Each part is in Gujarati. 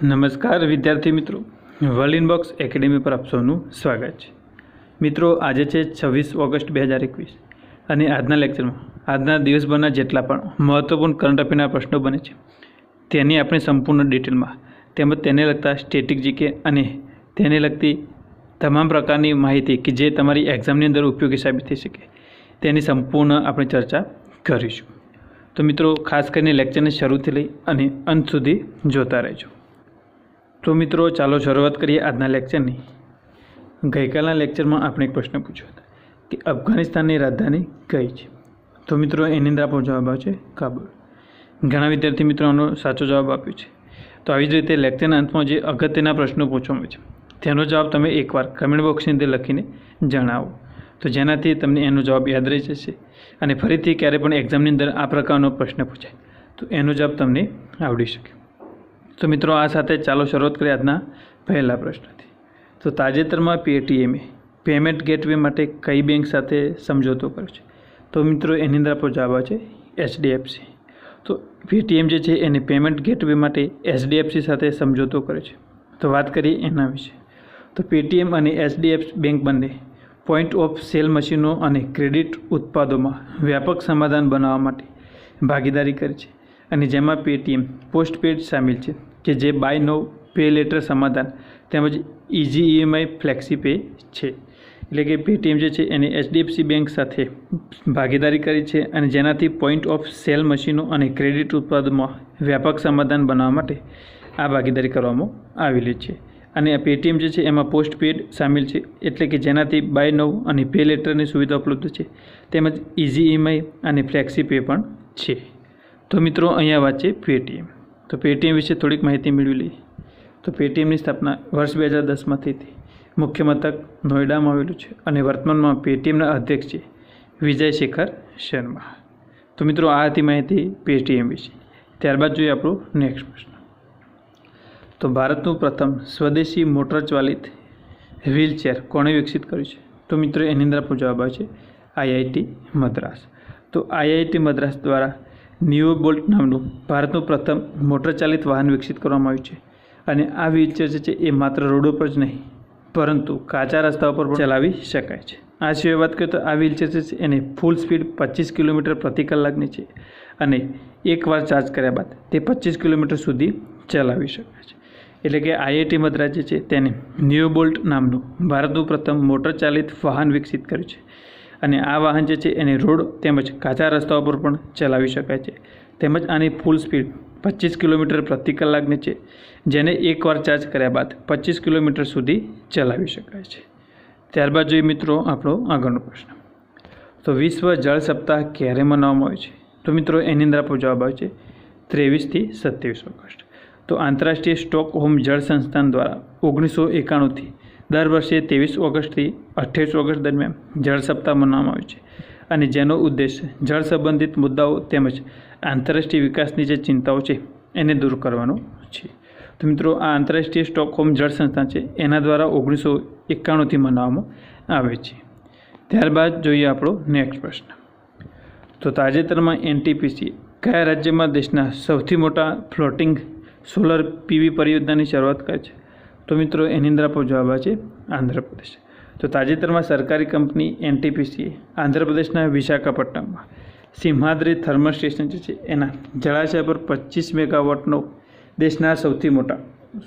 નમસ્કાર વિદ્યાર્થી મિત્રો. વર્લ્ડ ઇનબોક્સ એકેડેમી પર આપ સૌનું સ્વાગત છે. મિત્રો, આજે છે છવ્વીસ ઓગસ્ટ બે હજાર એકવીસ અને આજના લેક્ચરમાં, આજના દિવસભરના જેટલા પણ મહત્ત્વપૂર્ણ કરંટ અફેરના પ્રશ્નો બને છે, તેની આપણે સંપૂર્ણ ડિટેલમાં તેમજ તેને લગતા સ્ટેટિક જીકે અને તેને લગતી તમામ પ્રકારની માહિતી કે જે તમારી એક્ઝામની અંદર ઉપયોગી સાબિત થઈ શકે, તેની સંપૂર્ણ આપણે ચર્ચા કરીશું. તો મિત્રો, ખાસ કરીને લેક્ચરને શરૂથી લઈ અને અંત સુધી જોતા રહેજો. તો મિત્રો, ચાલો શરૂઆત કરીએ આજના લેક્ચરની ગઈકાલના લેક્ચરમાં આપણે એક પ્રશ્ન પૂછ્યો હતો કે અફઘાનિસ્તાનની રાજધાની કઈ છે? તો મિત્રો, એની અંદર આપણો જવાબ આવશે કાબુલ. ઘણા વિદ્યાર્થી મિત્રો આનો સાચો જવાબ આપ્યો છે. તો આવી જ રીતે લેક્ચરના અંતમાં જે અગત્યના પ્રશ્નો પૂછવામાં છે, તેનો જવાબ તમે એકવાર કમેન્ટ બોક્સની અંદર લખીને જણાવો. તો જેનાથી તમને એનો જવાબ યાદ રહી જશે અને ફરીથી ક્યારે પણ એક્ઝામની અંદર આ પ્રકારનો પ્રશ્ન પૂછાય, તો એનો જવાબ તમને આવડી શકે. તો મિત્રો આ સાથે ચાલો શરૂઆત કરીએ આજના પહેલા પ્રશ્નથી. તો તાજેતરમાં પેટીએમએ પેમેન્ટ ગેટવે માટે કઈ બેંક સાથે સમજોતો કર્યો છે? તો મિત્રો એની અંદર આપણો જવાબ છે એચડીએફસી તો પેટીએમ જે છે એને પેમેન્ટ ગેટવે માટે એચડીએફસી સાથે સમજોતો કર્યો છે. તો વાત કરીએ એના વિશે. તો પેટીએમ અને એચડીએફ બેંક બંને પોઈન્ટ ઓફ સેલ મશીનો અને ક્રેડિટ ઉત્પાદોમાં વ્યાપક સમાધાન બનાવવા માટે ભાગીદારી કરી છે. અને જેમાં પેટીએમ પોસ્ટપેડ સામેલ છે, કે જે બાય નો પે લેટર સમાધાન તેમજ ઇઝી ઈએમઆઈ ફ્લેક્સી પે છે. એટલે કે પેટીએમ જે છે એને એચડીએફસી બેંક સાથે ભાગીદારી કરી છે અને જેનાથી પોઈન્ટ ઓફ સેલ મશીનો અને ક્રેડિટ ઉત્પાદનમાં વ્યાપક સમાધાન બનાવવા માટે આ ભાગીદારી કરવામાં આવેલી છે. અને આ પેટીએમ જે છે એમાં પોસ્ટપેડ સામેલ છે, એટલે કે જેનાથી બાય નવ અને પે લેટરની સુવિધા ઉપલબ્ધ છે. તેમજ ઇઝી ઈએમઆઈ અને ફ્લેક્સી પે પણ છે. તો મિત્રો, અહીંયા વાત છે પેટીએમ તો પેટીએમ વિશે થોડીક માહિતી મેળવી લઈએ. તો પેટીએમની સ્થાપના વર્ષ બે હજાર દસમાં થઈ હતી. મુખ્ય મથક નોઈડામાં આવેલું છે અને વર્તમાનમાં પેટીએમના અધ્યક્ષ છે વિજય શેખર શર્મા. તો મિત્રો, આ હતી માહિતી પેટીએમ વિશે. ત્યારબાદ જોઈએ આપણો નેક્સ્ટ પ્રશ્ન. તો ભારતનું પ્રથમ સ્વદેશી મોટર ચાલિત વ્હીલચેર કોણે વિકસિત કર્યું છે? તો મિત્રો, એની અંદર આપણો જવાબ આવે છે આઈઆઈટી મદ્રાસ. તો આઈઆઈટી મદ્રાસ દ્વારા નિયો બોલ્ટ નામનું ભારતનું પ્રથમ મોટર ચાલિત વાહન વિકસિત કરવામાં આવ્યું છે. અને આ વ્હીલચેર જે છે એ માત્ર રોડો પર જ નહીં, પરંતુ કાચા રસ્તાઓ પર પણ ચલાવી શકાય છે. આ સિવાય વાત કરીએ તો આ વ્હીલચેર છે એને ફૂલ સ્પીડ પચીસ કિલોમીટર પ્રતિ કલાકની છે અને એકવાર ચાર્જ કર્યા બાદ તે પચીસ કિલોમીટર સુધી ચલાવી શકાય છે. એટલે કે આઈઆઈટી મદ્રાસ જે છે તેને નિયોબોલ્ટ નામનું ભારતનું પ્રથમ મોટર ચાલિત વાહન વિકસિત કર્યું છે. અને આ વાહન જે છે એને રોડ તેમજ કાચા રસ્તાઓ પર પણ ચલાવી શકાય છે. તેમજ આની ફૂલ સ્પીડ પચીસ કિલોમીટર પ્રતિ કલાકની છે, જેને એકવાર ચાર્જ કર્યા બાદ પચીસ કિલોમીટર સુધી ચલાવી શકાય છે. ત્યારબાદ જોઈએ મિત્રો આપણો આગળનો પ્રશ્ન. તો વિશ્વ જળ સપ્તાહ ક્યારે મનાવવામાં આવે છે? તો મિત્રો એની અંદર આપણો જવાબ આવે છે ત્રેવીસથી સત્યાવીસ ઓગસ્ટ. તો આંતરરાષ્ટ્રીય સ્ટોકહોમ જળ સંસ્થાન દ્વારા ઓગણીસો એકાણુંથી દર વર્ષે ત્રેવીસ ઓગસ્ટથી અઠ્યાવીસ ઓગસ્ટ દરમિયાન જળ સપ્તાહ મનાવવામાં આવે છે અને જેનો ઉદ્દેશ જળ સંબંધિત મુદ્દાઓ તેમજ આંતરરાષ્ટ્રીય વિકાસની જે ચિંતાઓ છે એને દૂર કરવાનો છે. તો મિત્રો, આ આંતરરાષ્ટ્રીય સ્ટોકહોમ જળ સંસ્થા છે, એના દ્વારા ઓગણીસો એકાણુંથી મનાવવામાં આવે છે. ત્યારબાદ જોઈએ આપણો નેક્સ્ટ પ્રશ્ન. તો તાજેતરમાં એનટીપીસી કયા રાજ્યમાં દેશના સૌથી મોટા ફ્લોટિંગ સોલર પીવી પરિયોજનાની શરૂઆત કરે છે? તો મિત્રો, એની અંદર આપણો જવાબ આવે છે આંધ્રપ્રદેશ. તો તાજેતરમાં સરકારી કંપની એનટીપીસીએ આંધ્રપ્રદેશના વિશાખાપટ્ટનમમાં સિંહાદ્રી થર્મલ સ્ટેશન જે છે, એના જળાશય પર પચીસ મેગાવોટનો દેશના સૌથી મોટા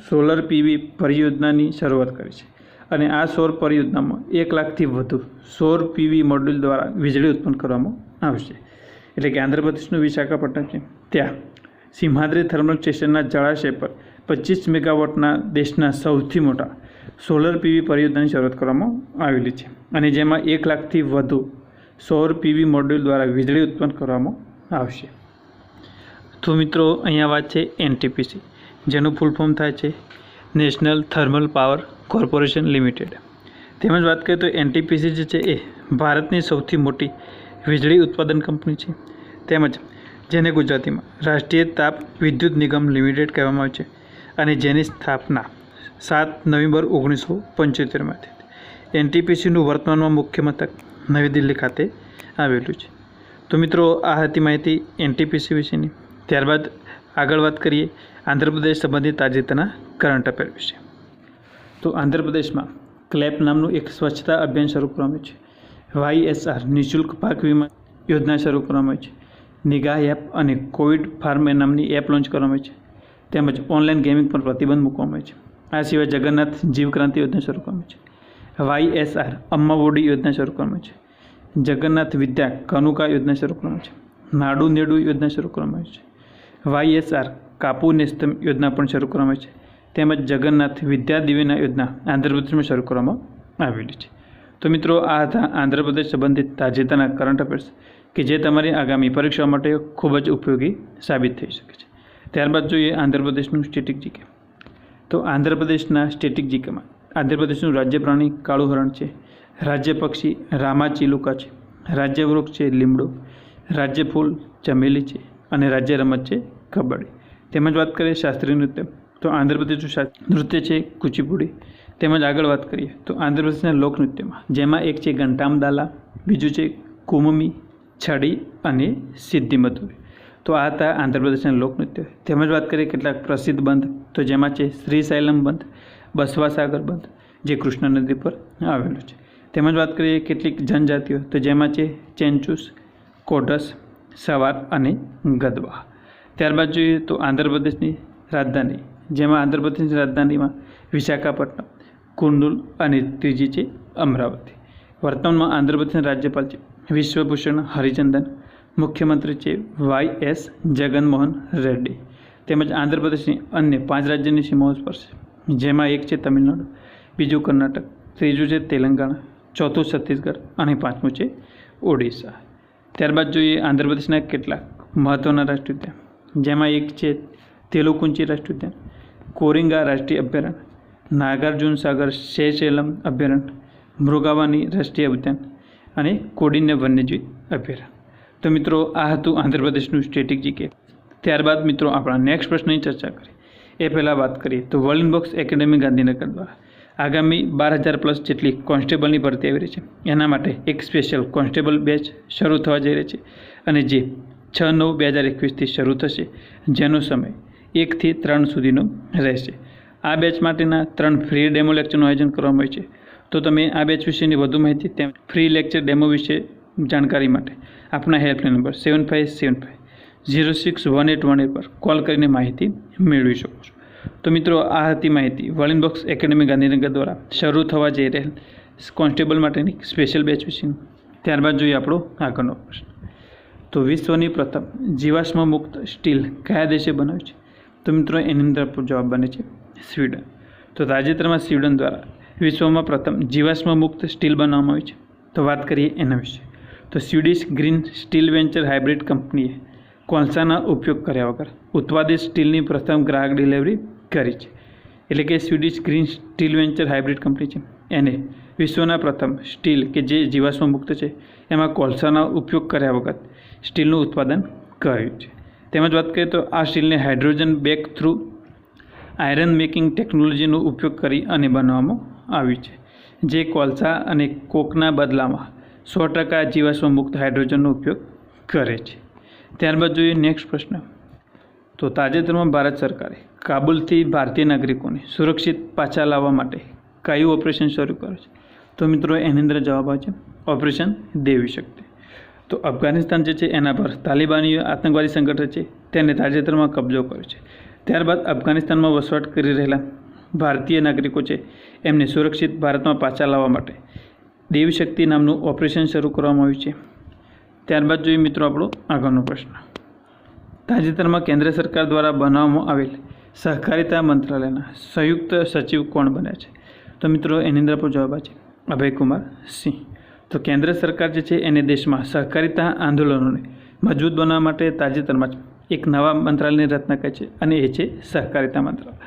સોલર પીવી પરિયોજનાની શરૂઆત કરી છે. અને આ સૌર પરિયોજનામાં એક લાખથી વધુ સૌર પીવી મોડ્યુલ દ્વારા વીજળી ઉત્પન્ન કરવામાં આવશે એટલે કે આંધ્રપ્રદેશનું વિશાખાપટ્ટનમ છે. ત્યાં સિંહાદ્રી થર્મલ સ્ટેશનના જળાશય પર પચીસ મેગાવોટના દેશના સૌથી મોટા સોલર પીવી પરિયોજનાની શરૂઆત કરવામાં આવેલી છે અને જેમાં એક લાખથી વધુ સૌર પીવી મોડ્યુલ દ્વારા વીજળી ઉત્પન્ન કરવામાં આવશે. તો મિત્રો, અહીંયા વાત છે એનટીપીસી, જેનું ફૂલ ફોર્મ થાય છે National Thermal Power Corporation Limited. તેમજ વાત કરીએ તો એનટીપીસી જે છે એ ભારતની સૌથી મોટી વીજળી ઉત્પાદન કંપની છે. તેમજ જેને ગુજરાતીમાં રાષ્ટ્રીય તાપ વિદ્યુત નિગમ લિમિટેડ કહેવામાં આવે છે. અને જેની સ્થાપના સાત નવેમ્બર ઓગણીસો પંચોતેરમાં થઈ એનટીપીસીનું વર્તમાનમાં મુખ્ય મથક નવી દિલ્હી ખાતે આવેલું છે. તો મિત્રો, આ હતી માહિતી એનટીપીસી વિશેની. ત્યારબાદ આગળ વાત કરીએ આંધ્રપ્રદેશ સંબંધિત તાજેતરના કરંટ અફેર વિશે. તો આંધ્રપ્રદેશમાં ક્લેપ નામનું એક સ્વચ્છતા અભિયાન શરૂ કરવામાં છે. વાયએસઆર નિઃશુલ્ક પાક વીમા યોજના શરૂ કરવામાં આવી છે. નિગાહ એપ અને કોવિડ ફાર્મ નામની એપ લોન્ચ કરવામાં છે. તેમજ ઓનલાઈન ગેમિંગ પર પ્રતિબંધ મૂકવામાં આવ્યો છે. આ સિવાય જગન્નાથ જીવક્રાંતિ યોજના શરૂ કરવામાં છે. વાયએસઆર અમ્માવોડી યોજના શરૂ કરવામાં છે. જગન્નાથ વિદ્યા કનુકા યોજના શરૂ કરવામાં છે. નાડુ નેડુ યોજના શરૂ કરવામાં આવી છે. વાયએસઆર કાપુ નેસ્તમ યોજના પણ શરૂ કરવામાં આવી છે. તેમજ જગન્નાથ વિદ્યા દિવેના યોજના આંધ્રપ્રદેશમાં શરૂ કરવામાં આવેલી છે. તો મિત્રો, આ હતા આંધ્રપ્રદેશ સંબંધિત તાજેતરના કરંટ અફેર્સ કે જે તમારી આગામી પરીક્ષા માટે ખૂબ જ ઉપયોગી સાબિત થઈ શકે છે. ત્યારબાદ જોઈએ આંધ્રપ્રદેશનું સ્ટેટિક જીકે. તો આંધ્રપ્રદેશના સ્ટેટિક જીકેમાં આંધ્રપ્રદેશનું રાજ્ય પ્રાણી કાળું હરણ છે, રાજ્ય પક્ષી રામાચિલુકા છે, રાજ્ય વૃક્ષ છે લીમડો, રાજ્ય ફૂલ ચમેલી છે અને રાજ્ય રમત છે કબડ્ડી. તેમજ વાત કરીએ શાસ્ત્રીય નૃત્ય, તો આંધ્રપ્રદેશનું નૃત્ય છે કુચીપુડી. તેમજ આગળ વાત કરીએ, તો આંધ્રપ્રદેશના લોકનૃત્યમાં જેમાં એક છે ઘંટામદાલા બીજું છે કુમમી, છડી અને સિદ્ધિ મધુરી તો આ હતા આંધ્રપ્રદેશના લોકનૃત્ય. તેમજ વાત કરીએ કેટલાક પ્રસિદ્ધ બંધ, તો જેમાં છે શ્રીશૈલમ બંધ બસવાસાગર બંધ, જે કૃષ્ણ નદી પર આવેલું છે. તેમજ વાત કરીએ કેટલીક જનજાતિઓ, તો જેમાં છે ચેન્ચુસ, કોટસ, સવાર અને ગદવા. ત્યારબાદ જોઈએ તો આંધ્રપ્રદેશની રાજધાની, જેમાં આંધ્રપ્રદેશની રાજધાનીમાં વિશાખાપટ્ટનમ, કુંડુલ અને ત્રીજી છે અમરાવતી. વર્તમાનમાં આંધ્રપ્રદેશના રાજ્યપાલ છે વિશ્વભૂષણ હરિચંદન મુખ્યમંત્રી છે વાય એસ જગનમોહન રેડ્ડી. તેમજ આંધ્રપ્રદેશની અન્ય પાંચ રાજ્યની સીમાઓ સ્પર્શે જેમાં એક છે તમિલનાડુ, બીજું કર્ણાટક, ત્રીજું છે તેલંગાણા, ચોથું છત્તીસગઢ અને પાંચમું છે ઓડિશા. ત્યારબાદ જોઈએ આંધ્રપ્રદેશના કેટલાક મહત્ત્વના રાષ્ટ્રીય ઉદ્યાન. જેમાં એક છે તેલુકુંચી રાષ્ટ્રીય ઉદ્યાન, કોરિંગા રાષ્ટ્રીય અભયારણ્ય, નાગાર્જુન સાગર શેશેલમ અભયારણ્ય, મૃગાવાની રાષ્ટ્રીય ઉદ્યાન અને કોડિન્ય વન્યજીવ અભયારણ્ય. તો મિત્રો, આ હતું આંધ્રપ્રદેશનું સ્ટેટિક જીકે ત્યારબાદ મિત્રો, આપણા નેક્સ્ટ પ્રશ્નની ચર્ચા કરીએ એ પહેલાં વાત કરીએ તો વર્લ્ડ બોક્સ એકેડેમી ગાંધીનગર દ્વારા. આગામી બાર હજાર પ્લસ જેટલી કોન્સ્ટેબલની ભરતી આવી રહી છે. એના માટે એક સ્પેશિયલ કોન્સ્ટેબલ બેચ શરૂ થવા જઈ રહી છે અને જે છ નવ બે હજાર એકવીસથી શરૂ થશે, જેનો સમય એકથી ત્રણ સુધીનો રહેશે. આ બેચ માટેના ત્રણ ફ્રી ડેમો લેક્ચરનું આયોજન કરવામાં આવ્યું છે. તો તમે આ બેચ વિશેની વધુ માહિતી તેમ ફ્રી લેક્ચર ડેમો વિશે જાણકારી માટે. આપણા helpline number seven five seven five zero six one eight one eight પર કોલ કરીને માહિતી મેળવી શકો છો. તો મિત્રો, આ હતી માહિતી વર્લિન બોક્સ એકેડેમી ગાંધીનગર દ્વારા શરૂ થવા જઈ રહેલ કોન્સ્ટેબલ માટેની સ્પેશિયલ બેચ વિશેની. ત્યારબાદ જોઈએ આપણો આગળનો પ્રશ્ન. તો વિશ્વની પ્રથમ જીવાશ્મ મુક્ત સ્ટીલ કયા દેશે બનાવ્યું છે? તો મિત્રો, એની અંદર જવાબ બને છે સ્વીડન. તો તાજેતરમાં સ્વીડન દ્વારા વિશ્વમાં પ્રથમ જીવાશ્મ મુક્ત સ્ટીલ બનાવવામાં આવ્યું છે. તો વાત કરીએ એના વિશે. તો Swedish green steel venture hybrid કંપનીએ કોલસાના ઉપયોગ કર્યા વગર ઉત્પાદિત સ્ટીલની પ્રથમ ગ્રાહક ડિલિવરી કરી છે. એટલે કે Swedish green steel venture hybrid company છે. એને વિશ્વના પ્રથમ સ્ટીલ કે જે જીવાશ્મ મુક્ત છે, એમાં કોલસાના ઉપયોગ કર્યા વગર સ્ટીલનું ઉત્પાદન કર્યું છે. તેમજ વાત કરીએ તો આ સ્ટીલને hydrogen breakthrough iron making ટેકનોલોજીનો ઉપયોગ કરી અને બનાવવામાં આવ્યું છે. જે કોલસા અને કોકના બદલામાં સો ટકા જીવાશ્મ મુક્ત હાઇડ્રોજનનો ઉપયોગ કરે છે. ત્યારબાદ જોઈએ નેક્સ્ટ પ્રશ્ન. તો તાજેતરમાં ભારત સરકારે કાબુલથી ભારતીય નાગરિકોને સુરક્ષિત પાછા લાવવા માટે કયું ઓપરેશન શરૂ કર્યું છે? તો મિત્રો એની અંદર જવાબ આવે છે ઓપરેશન દેવી શક્તિ. તો અફઘાનિસ્તાન જે છે, એના પર તાલિબાનીઓ આતંકવાદી સંગઠન છે, તેને તાજેતરમાં કબજો કર્યો છે. ત્યારબાદ અફઘાનિસ્તાનમાં વસવાટ કરી રહેલા ભારતીય નાગરિકો છે, એમને સુરક્ષિત ભારતમાં પાછા લાવવા માટે દેવી શક્તિ નામનું ઓપરેશન શરૂ કરવામાં આવ્યું છે. ત્યારબાદ જોઈએ મિત્રો આપણો આગળનો પ્રશ્ન. તાજેતરમાં કેન્દ્ર સરકાર દ્વારા બનાવવામાં આવેલ સહકારિતા મંત્રાલયના સંયુક્ત સચિવ કોણ બન્યા છે? તો મિત્રો એની અંદર પણ જવાબ છે. અભયકુમાર સિંહ. તો કેન્દ્ર સરકાર જે છે એને દેશમાં સહકારિતા આંદોલનોને મજબૂત બનાવવા માટે તાજેતરમાં જ એક નવા મંત્રાલયની રચના કરી છે અને એ છે સહકારિતા મંત્રાલય.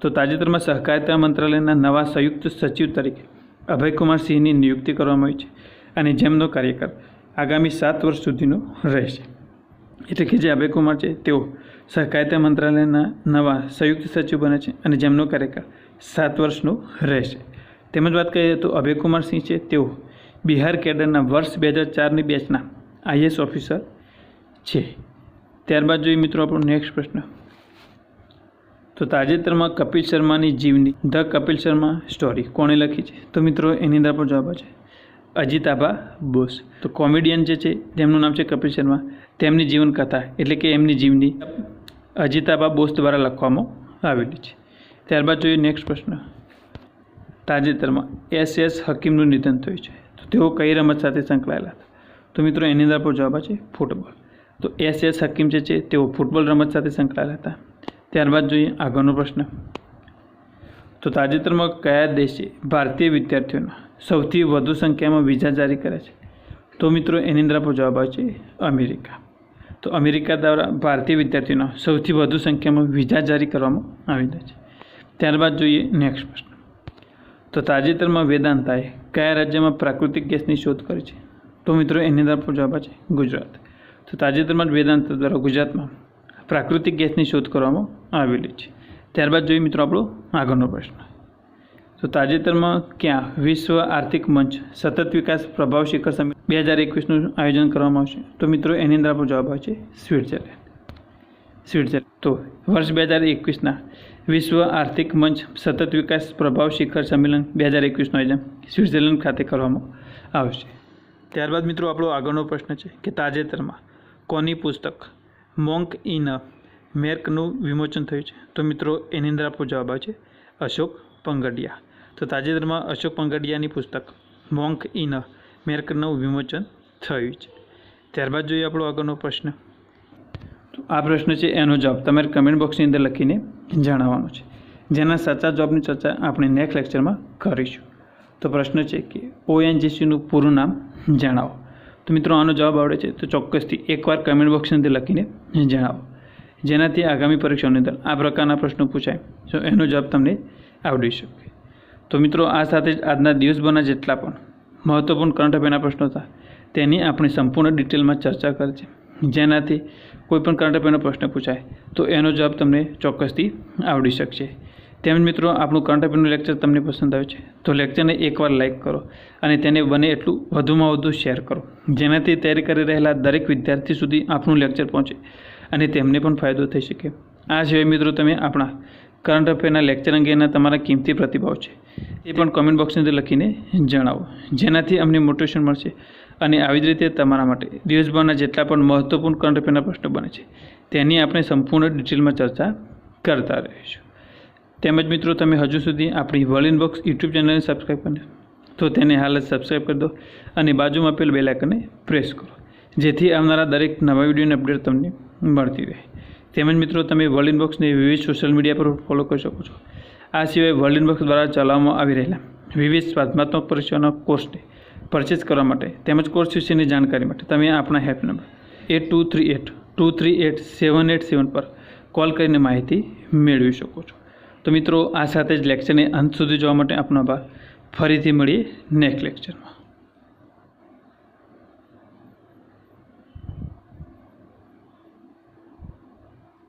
તો તાજેતરમાં સહકારિતા મંત્રાલયના નવા સંયુક્ત સચિવ તરીકે અભયકુમાર સિંહની નિયુક્તિ કરવામાં આવી છે અને જેમનો કાર્યકાળ આગામી સાત વર્ષ સુધીનો રહેશે. એટલે કે જે અભયકુમાર છે, તેઓ સહકારિતા મંત્રાલયના નવા સંયુક્ત સચિવ બને છે અને જેમનો કાર્યકાળ સાત વર્ષનો રહેશે. તેમજ વાત કરીએ તો અભયકુમાર સિંહ છે, તેઓ બિહાર કેડરના વર્ષ બે હજાર ચારની બેચના આઈએસ ઓફિસર છે. ત્યારબાદ જોઈએ મિત્રો આપણો નેક્સ્ટ પ્રશ્ન. તો તાજેતરમાં કપિલ શર્માની જીવની ધ કપિલ શર્મા સ્ટોરી કોણે લખી છે? તો મિત્રો, એની અંદર પણ જવાબ છે અજીતાબા બોસ. તો કોમેડિયન જે છે તેમનું નામ છે કપિલ શર્મા, તેમની જીવન કથા એટલે કે એમની જીવની અજીતાબા બોસ દ્વારા લખવામાં આવેલી છે. ત્યારબાદ જોઈએ નેક્સ્ટ પ્રશ્ન. તાજેતરમાં એસ એસ હકીમનું નિધન થયું છે. તો તેઓ કઈ રમત સાથે સંકળાયેલા હતા? તો મિત્રો, એની અંદર પણ જવાબ છે ફૂટબોલ. તો એસ એસ હકીમ જે છે, તેઓ ફૂટબોલ રમત સાથે સંકળાયેલા હતા. ત્યારબાદ જોઈએ આગળનો પ્રશ્ન. તો તાજેતરમાં કયા દેશે ભારતીય વિદ્યાર્થીઓના સૌથી વધુ સંખ્યામાં વિઝા જારી કર્યા છે? તો મિત્રો, એની અંદર આપણો જવાબ આવે છે અમેરિકા. તો અમેરિકા દ્વારા ભારતીય વિદ્યાર્થીઓના સૌથી વધુ સંખ્યામાં વિઝા જારી કરવામાં આવેલા છે. ત્યારબાદ જોઈએ નેક્સ્ટ પ્રશ્ન. તો તાજેતરમાં વેદાંતાએ કયા રાજ્યમાં પ્રાકૃતિક ગેસની શોધ કરી છે? તો મિત્રો, એની અંદર આપણો જવાબ છે ગુજરાત. તો તાજેતરમાં જ વેદાંત દ્વારા ગુજરાતમાં પ્રાકૃતિક ગેસની શોધ કરવામાં આવેલી છે. ત્યારબાદ જોઈએ મિત્રો આપણો આગળનો પ્રશ્ન. તો તાજેતરમાં ક્યાં વિશ્વ આર્થિક મંચ સતત વિકાસ પ્રભાવ શિખર સમિટ બે હજાર એકવીસનું આયોજન કરવામાં આવશે. તો મિત્રો એની અંદર આપણો જવાબ આવે છે સ્વિટ્ઝરલેન્ડ. સ્વિટ્ઝરલેન્ડ. તો વર્ષ બે હજાર એકવીસના વિશ્વ આર્થિક મંચ સતત વિકાસ પ્રભાવ શિખર સંમેલન બે હજાર એકવીસનું આયોજન સ્વિટ્ઝરલેન્ડ ખાતે કરવામાં આવશે. ત્યારબાદ મિત્રો આપણો આગળનો પ્રશ્ન છે કે તાજેતરમાં કોની પુસ્તક મોંક ઇન મેર્કનું વિમોચન થયું છે. તો મિત્રો, એની અંદર આપણો જવાબ આવે છે અશોક પંગડિયા. તો તાજેતરમાં અશોક પંગડિયાની પુસ્તક મોંક ઇન મેર્કનું વિમોચન થયું છે. ત્યારબાદ જોઈએ આપણો આગળનો પ્રશ્ન. તો આ પ્રશ્ન છે એનો જવાબ તમારે કમેન્ટ બોક્સની અંદર લખીને જણાવવાનો છે. જેના સાચા જવાબની ચર્ચા આપણે નેક્સ્ટ લેક્ચરમાં કરીશું. તો પ્રશ્ન છે કે ઓએનજીસીનું પૂરું નામ જણાવો. તો મિત્રો, આનો જવાબ આવડે છે. તો ચોક્કસથી એકવાર કમેન્ટ બોક્સની અંદર લખીને જણાવો. જેનાથી આગામી પરીક્ષાઓની અંદર આ પ્રકારના પ્રશ્નો પૂછાય. તો એનો જવાબ તમને આવડી શકે. તો મિત્રો, આ સાથે જ આજના દિવસભરના જેટલા પણ મહત્ત્વપૂર્ણ કરંટ અફેરના પ્રશ્નો હતા, તેની આપણે સંપૂર્ણ ડિટેલમાં ચર્ચા કરી છે. જેનાથી કોઈપણ કરંટ અફેરનો પ્રશ્ન પૂછાય, તો એનો જવાબ તમને ચોક્કસથી આવડી શકશે. તેમજ મિત્રો, આપણું કરંટ અફેરનું લેક્ચર તમને પસંદ આવે છે, તો લેક્ચરને એકવાર લાઇક કરો અને તેને બને એટલું વધુમાં વધુ શેર કરો. જેનાથી તૈયારી કરી રહેલા દરેક વિદ્યાર્થી સુધી આપણું લેક્ચર પહોંચે અને તેમને પણ ફાયદો થઈ શકે. આ સિવાય મિત્રો, તમે આપણા કરંટ અફેરના લેક્ચર અંગેના તમારા કિંમતી પ્રતિભાવ છે, એ પણ કોમેન્ટ બોક્સની અંદર લખીને જણાવો, જેનાથી અમને મોટિવેશન મળશે અને આવી જ રીતે તમારા માટે દિવસભરના જેટલા પણ મહત્ત્વપૂર્ણ કરંટ અફેરના પ્રશ્નો બને છે, તેની આપણે સંપૂર્ણ ડિટેલમાં ચર્ચા કરતા રહીશું. તેમજ મિત્રો, તમે હજુ સુધી આપણી વર્લ્ડ ઇનબોક્સ યુટ્યુબ ચેનલને સબસ્ક્રાઈબ કરી તો તેને હાલ જ સબસ્ક્રાઈબ કરી દો અને બાજુમાં આપેલ બેલ આઇકનને પ્રેસ કરો, જેથી આવનારા દરેક નવા વિડીયોની અપડેટ તમને મળતી રહે. તેમજ મિત્રો, તમે વર્લ્ડ ઇનબોક્સને વિવિધ સોશિયલ મીડિયા પર ફોલો કરી શકો છો. આ સિવાય વર્લ્ડ ઇનબોક્સ દ્વારા ચલાવવામાં આવી રહેલા વિવિધ સ્પર્ધાત્મક પરીક્ષાઓના કોર્સને પરચેસ કરવા માટે તેમજ કોર્સ વિશેની જાણકારી માટે તમે આપણા help number eight two three eight two three eight seven eight seven પર કોલ કરીને માહિતી મેળવી શકો છો. તો મિત્રો, આ સાથે જ લેક્ચરને અંત સુધી જોવા માટે આપનો આભાર. ફરીથી મળીએ નેક્સ્ટ લેક્ચરમાં